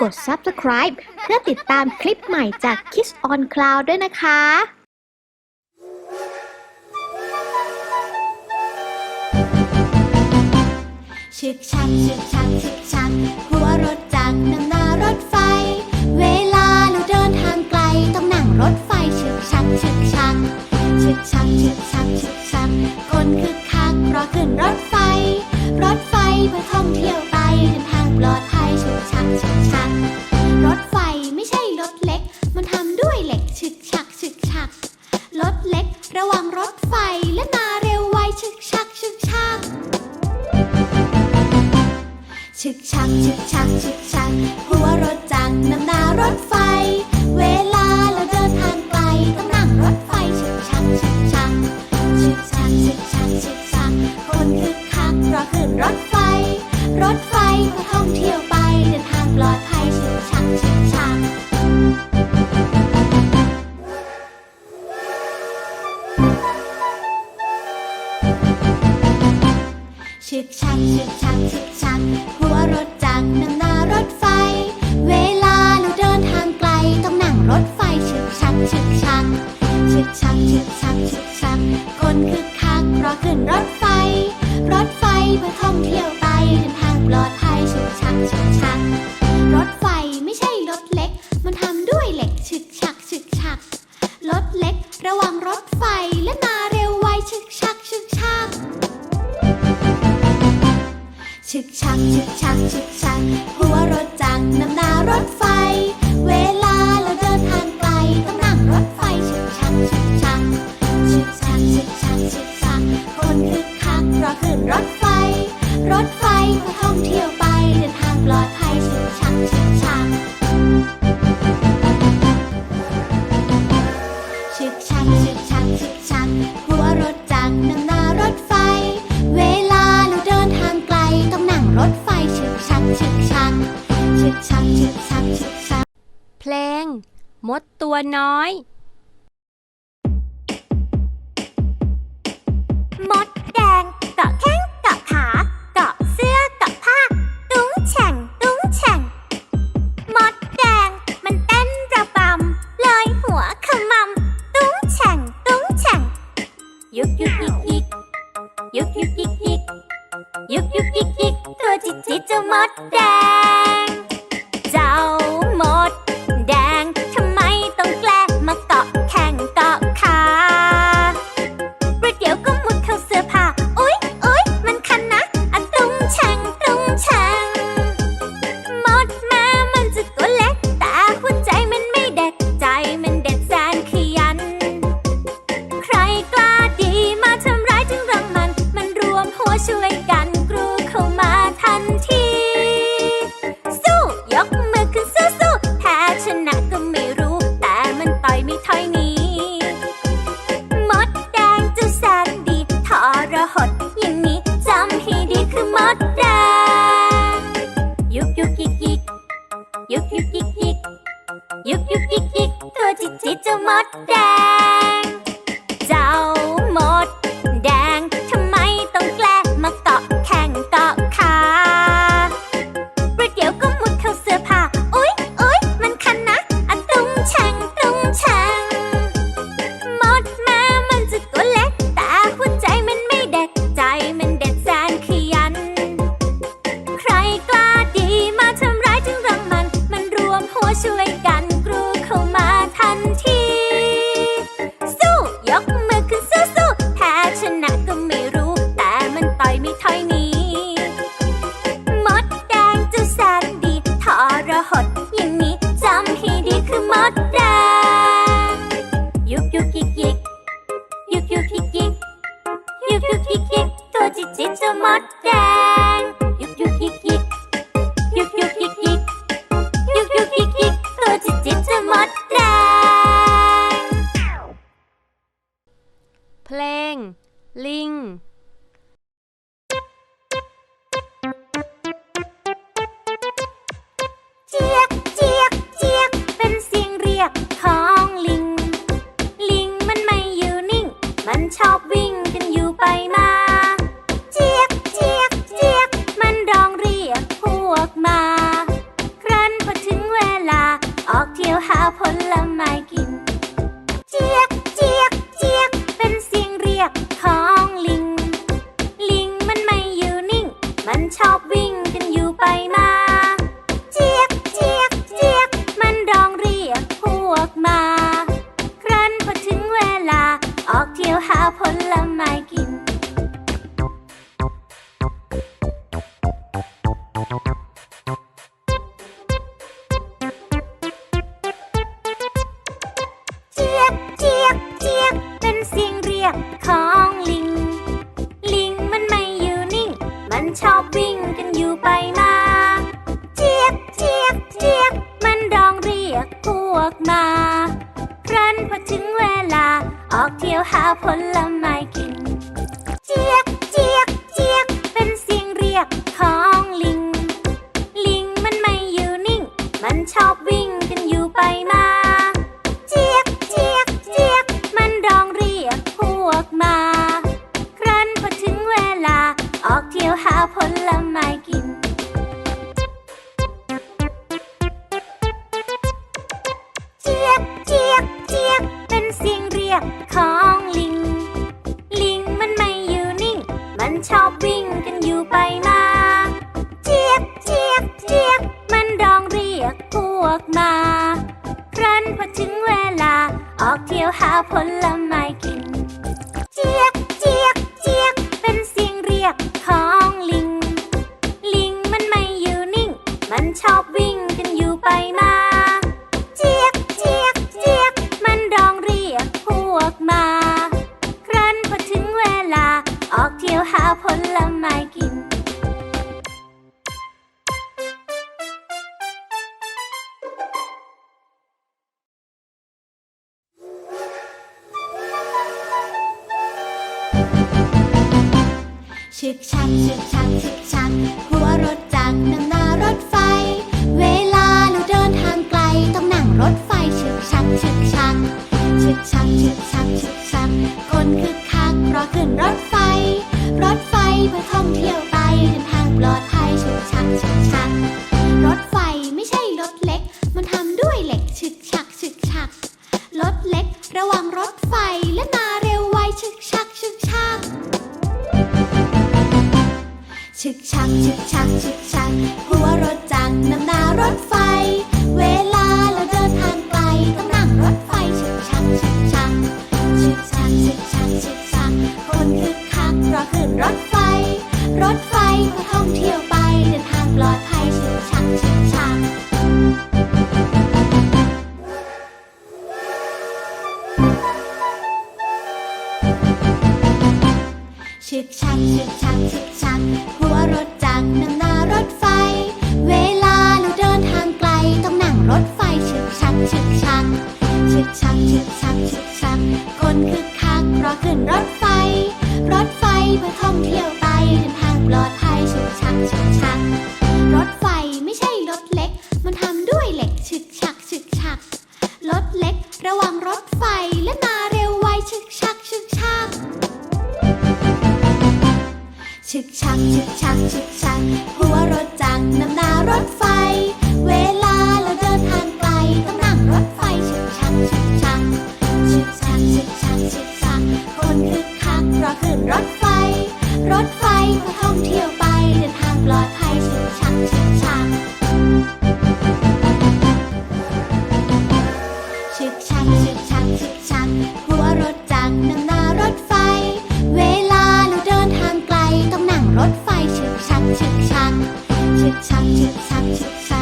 กด subscribe เพื่อติดตามคลิปใหม่จาก Kiss on Cloud ด้วยนะคะชึกชักชึกชักชึกชักหัวรถจักร ชึกชักชึกชักชึกชัก หัวรถจักรนำหน้ารถไฟ เวลาเราเดินทางไกลต้องนั่งรถไฟชึกชักชึกชักชึกชักชึกชักชึกชัก คนคึกคักเพราะขึ้นรถไฟ กชักชึกชักชึกชัก หัวรถจักรนำหน้ารถไฟ เวลาเราเดินทางไกลต้องนั่งรถไฟชึกชักชึกชักชึกชักชึกชักชึกชัก คนคึกคักเพราะขึ้นรถไฟ รถไฟเพื่อท่องเที่ยวไปเดินทางปลอดภัย ง มดตัวน้อย มดแดงเกาะแข้ง ด้วยกันกรูเข้ามาทันที สู้ยกมือขึ้นสู้สู้แพ้ชนะก็ไม่รู้ แต่มันต่อยไม่ถอยหนีมดแดงจ้าแสนดีทอระหดอย่างนี้จำให้ดีคือมดแดง ยุกยุกยิกยิกยุกยุกยิกยิกยุกยุกยิกยิกตัวจิตจิตจะมดแดง เพลง ลิงันชอบวิ่งกันอยู่ไปมา เจี๊ยกเจี๊ยกเจี๊ยกมันร้องเรียกพวกมา ครั้นพอถึงเวลา ออกเที่ยวหาผลไม้ ยกพวกมา ครั้นพอถึงเวลา ออกเที่ยวหาผลไม้กิน ของลิง ลิงมันไม่อยู่นิ่ง มันชอบวิ่งกันอยู่ไปมา เจี๊ยบเจี๊ยบเจี๊ยบมันดองเรียกพวกมา ครั้นพอถึงเวลาออกเที่ยวหาผลไม้ chick chack chick chack ชึกชักชึกชักชึกชัก หัวรถจักรนำหน้ารถไฟ เวลาเราเดินทางไกลต้องนั่งรถไฟชึกชักชึกชักชึกชักชึกชักชึกชัก คนคึกคักเพราะขึ้นรถ กชักชึกชักชึกชัก หัวรถจักรนำหน้ารถไฟ เวลาเราเดินทางไกลต้องนั่งรถไฟชึกชักชึกชักชึกชักชึกชักชึกชัก คนคึกคักเพราะขึ้นรถไฟ รถไฟเพื่อท่องเที่ยวไปเดินทางปลอดภัยชึกชักชึก